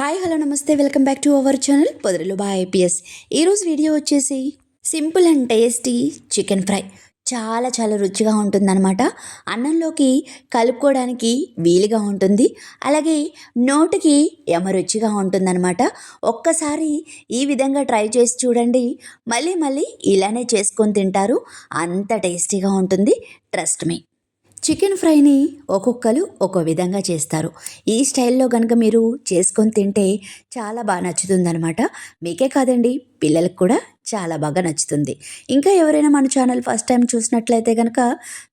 Hi hello నమస్తే. Welcome back to our channel పొదరులు బా IPS. ఈరోజు వీడియో వచ్చేసి simple and tasty chicken fry. చాలా చాలా రుచిగా ఉంటుందన్నమాట. అన్నంలోకి కలుపుకోవడానికి వీలుగా ఉంటుంది. అలాగే నోటికి యమ రుచిగా ఉంటుందన్నమాట. ఒక్కసారి ఈ విధంగా ట్రై చేసి చూడండి. మళ్ళీ మళ్ళీ ఇలానే చేసుకొని తింటారు. అంత టేస్టీగా ఉంటుంది. ట్రస్ట్ మీ చికెన్ ఫ్రైని ఒక్కొక్కరు ఒక్కో విధంగా చేస్తారు. ఈ స్టైల్లో కనుక మీరు చేసుకొని తింటే చాలా బాగా నచ్చుతుందనమాట మీకే కాదండి పిల్లలకు కూడా చాలా బాగా నచ్చుతుంది. ఇంకా ఎవరైనా మన ఛానల్ ఫస్ట్ టైం చూసినట్లయితే కనుక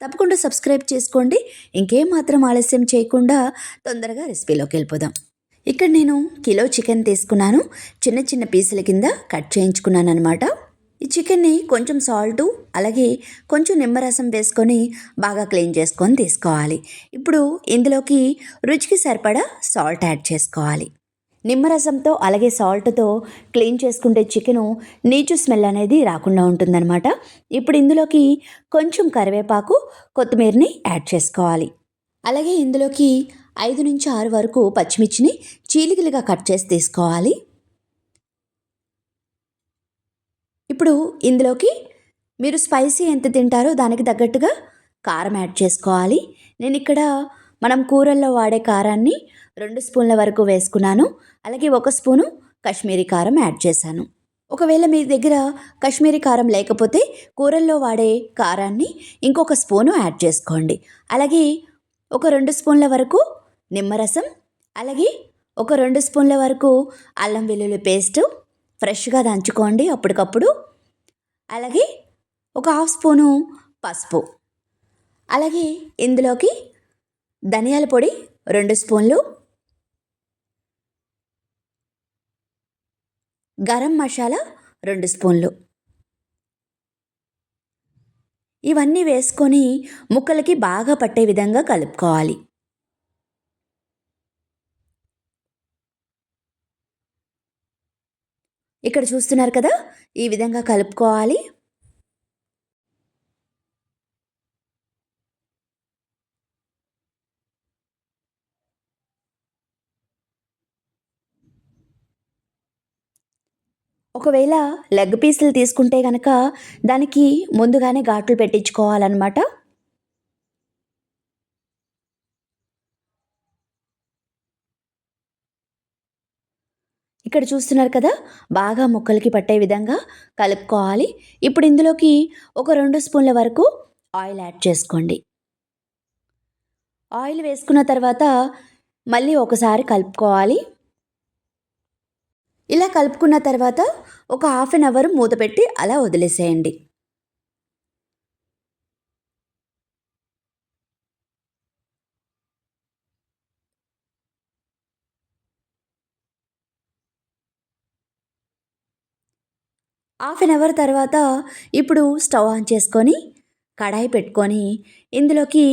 తప్పకుండా సబ్స్క్రైబ్ చేసుకోండి. ఇంకేం మాత్రం ఆలస్యం చేయకుండా తొందరగా రెసిపీలోకి వెళ్ళిపోదాం. ఇక్కడ నేను కిలో చికెన్ తీసుకున్నాను. చిన్న చిన్న పీసుల కింద కట్ చేయించుకున్నాను అనమాట ఈ చికెన్ని కొంచెం సాల్టు అలాగే కొంచెం నిమ్మరసం వేసుకొని బాగా క్లీన్ చేసుకొని తీసుకోవాలి. ఇప్పుడు ఇందులోకి రుచికి సరిపడా సాల్ట్ యాడ్ చేసుకోవాలి. నిమ్మరసంతో అలాగే సాల్ట్తో క్లీన్ చేసుకుంటే చికెను నీచు స్మెల్ అనేది రాకుండా ఉంటుందన్నమాట. ఇప్పుడు ఇందులోకి కొంచెం కరివేపాకు కొత్తిమీరని యాడ్ చేసుకోవాలి. అలాగే ఇందులోకి ఐదు నుంచి ఆరు వరకు పచ్చిమిర్చిని చీలికలుగా కట్ చేసి తీసుకోవాలి. ఇప్పుడు ఇందులోకి మీరు స్పైసీ ఎంత తింటారో దానికి తగ్గట్టుగా కారం యాడ్ చేసుకోవాలి. నేను ఇక్కడ మనం కూరల్లో వాడే కారాన్ని రెండు స్పూన్ల వరకు వేసుకున్నాను. అలాగే ఒక స్పూను కాశ్మీరీ కారం యాడ్ చేశాను. ఒకవేళ మీ దగ్గర కాశ్మీరీ కారం లేకపోతే కూరల్లో వాడే కారాన్ని ఇంకొక స్పూను యాడ్ చేసుకోండి. అలాగే ఒక రెండు స్పూన్ల వరకు నిమ్మరసం అలాగే ఒక రెండు స్పూన్ల వరకు అల్లం వెల్లుల్లి పేస్టు ఫ్రెష్గా దంచుకోండి అప్పటికప్పుడు. అలాగే ఒక హాఫ్ స్పూను పసుపు. అలాగే ఇందులోకి ధనియాల పొడి రెండు స్పూన్లు. గరం మసాలా రెండు స్పూన్లు. ఇవన్నీ వేసుకొని ముక్కలకి బాగా పట్టే విధంగా కలుపుకోవాలి. ఇక్కడ చూస్తున్నారు కదా? ఈ విధంగా కలుపుకోవాలి. ఒకవేళ లెగ్ పీసులు తీసుకుంటే కనుక దానికి ముందుగానే ఘాట్లు పెట్టించుకోవాలన్నమాట. ఇక్కడ చూస్తున్నారు కదా? బాగా ముక్కలకి పట్టే విధంగా కలుపుకోవాలి. ఇప్పుడు ఇందులోకి ఒక రెండు స్పూన్ల వరకు ఆయిల్ యాడ్ చేసుకోండి. ఆయిల్ వేసుకున్న తర్వాత మళ్ళీ ఒకసారి కలుపుకోవాలి. ఇలా కలుపుకున్న తర్వాత ఒక హాఫ్ అన్ అవర్ మూత పెట్టి అలా వదిలేసేయండి. హాఫ్ అన్ అవర్ తర్వాత ఇప్పుడు స్టవ్ ఆన్ చేసుకొని కడాయి పెట్టుకొని ఇందులోకి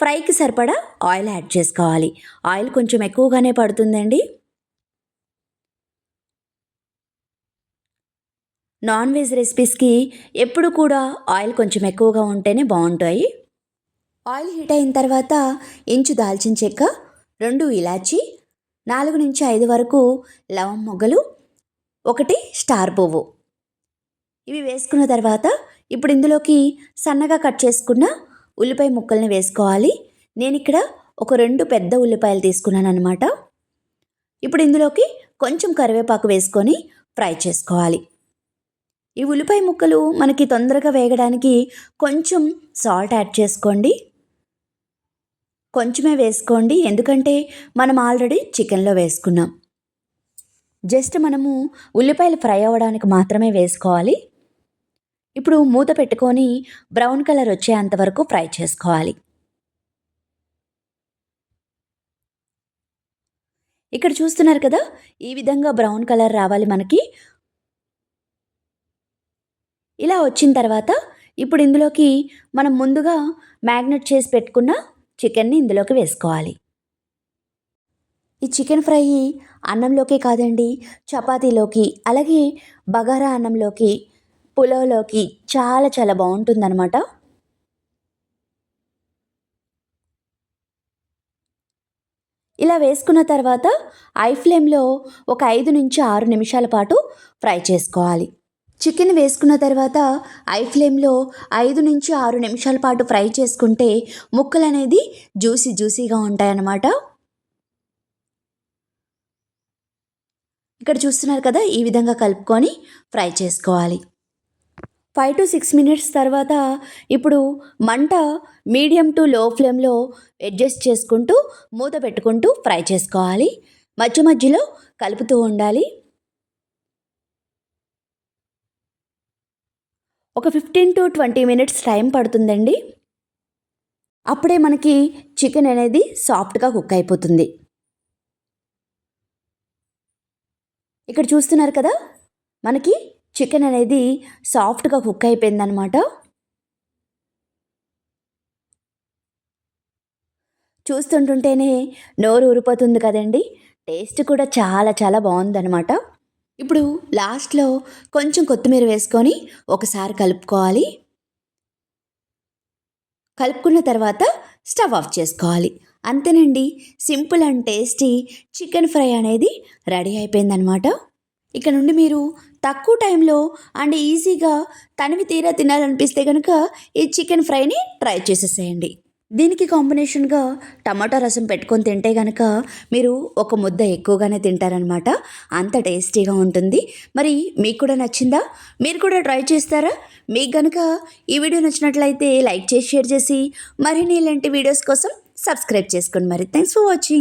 ఫ్రైకి సరిపడా ఆయిల్ యాడ్ చేసుకోవాలి. ఆయిల్ కొంచెం ఎక్కువగానే పడుతుందండి. నాన్ వెజ్ రెసిపీస్కి ఎప్పుడు కూడా ఆయిల్ కొంచెం ఎక్కువగా ఉంటేనే బాగుంటాయి. ఆయిల్ హీట్ అయిన తర్వాత ఇంచు దాల్చిన చెక్క రెండు ఇలాచి నాలుగు నుంచి ఐదు వరకు లవం మొగ్గలు ఒకటి స్టార్ పువ్వు. ఇవి వేసుకున్న తర్వాత ఇప్పుడు ఇందులోకి సన్నగా కట్ చేసుకున్న ఉల్లిపాయ ముక్కల్ని వేసుకోవాలి. నేను ఇక్కడ ఒక రెండు పెద్ద ఉల్లిపాయలు తీసుకున్నాను అనమాట ఇప్పుడు ఇందులోకి కొంచెం కరివేపాకు వేసుకొని ఫ్రై చేసుకోవాలి. ఈ ఉల్లిపాయ ముక్కలు మనకి తొందరగా వేగడానికి కొంచెం సాల్ట్ యాడ్ చేసుకోండి. కొంచెమే వేసుకోండి. ఎందుకంటే మనం ఆల్రెడీ చికెన్లో వేసుకున్నాం. జస్ట్ మనము ఉల్లిపాయలు ఫ్రై అవ్వడానికి మాత్రమే వేసుకోవాలి. ఇప్పుడు మూత పెట్టుకొని బ్రౌన్ కలర్ వచ్చేంత వరకు ఫ్రై చేసుకోవాలి. ఇక్కడ చూస్తున్నారు కదా ఈ విధంగా బ్రౌన్ కలర్ రావాలి మనకి. ఇలా వచ్చిన తర్వాత ఇప్పుడు ఇందులోకి మనం ముందుగా మ్యాగ్నెట్ చేసి పెట్టుకున్న చికెన్ని ఇందులోకి వేసుకోవాలి. ఈ చికెన్ ఫ్రై అన్నంలోకే కాదండి చపాతీలోకి అలాగే బగారా అన్నంలోకి పులావ్లోకి చాలా చాలా బాగుంటుందన్నమాట. ఇలా వేసుకున్న తర్వాత ఐ ఫ్లేమ్లో ఒక ఐదు నుంచి ఆరు నిమిషాల పాటు ఫ్రై చేసుకోవాలి. చికెన్ వేసుకున్న తర్వాత ఐ ఫ్లేమ్లో ఐదు నుంచి ఆరు నిమిషాల పాటు ఫ్రై చేసుకుంటే ముక్కలు అనేది జ్యూసీ జ్యూసీగా ఉంటాయన్నమాట. ఇక్కడ చూస్తున్నారు కదా ఈ విధంగా కలుపుకొని ఫ్రై చేసుకోవాలి. ఫైవ్ టు సిక్స్ మినిట్స్ తర్వాత ఇప్పుడు మంట మీడియం టు లో ఫ్లేమ్లో అడ్జస్ట్ చేసుకుంటూ మూత పెట్టుకుంటూ ఫ్రై చేసుకోవాలి. మధ్య మధ్యలో కలుపుతూ ఉండాలి. ఒక fifteen to twenty minutes time పడుతుందండి. అప్పుడే మనకి చికెన్ అనేది సాఫ్ట్గా కుక్ అయిపోతుంది. ఇక్కడ చూస్తున్నారు కదా? మనకి చికెన్ అనేది సాఫ్ట్గా కుక్ అయిపోయిందనమాట చూస్తుంటుంటేనే నోరు ఊరిపోతుంది కదండి. టేస్ట్ కూడా చాలా చాలా బాగుందనమాట ఇప్పుడు లాస్ట్లో కొంచెం కొత్తిమీర వేసుకొని ఒకసారి కలుపుకోవాలి. కలుపుకున్న తర్వాత స్టవ్ ఆఫ్ చేసుకోవాలి. అంతేనండి simple and tasty chicken fry అనేది రెడీ అయిపోయిందనమాట ఇక నుండి మీరు తక్కువ టైంలో అండ్ ఈజీగా తనివి తీరా తినాలనిపిస్తే కనుక ఈ చికెన్ ఫ్రైని ట్రై చేసేసేయండి. దీనికి కాంబినేషన్గా టమాటా రసం పెట్టుకొని తింటే కనుక మీరు ఒక ముద్ద ఎక్కువగానే తింటారనమాట అంత టేస్టీగా ఉంటుంది. మరి మీకు కూడా నచ్చిందా? మీరు కూడా ట్రై చేస్తారా? మీకు కనుక ఈ వీడియో నచ్చినట్లయితే లైక్ చేసి షేర్ చేసి మరిన్ని ఇలాంటి వీడియోస్ కోసం సబ్స్క్రైబ్ చేసుకోండి మరి. Thanks for watching.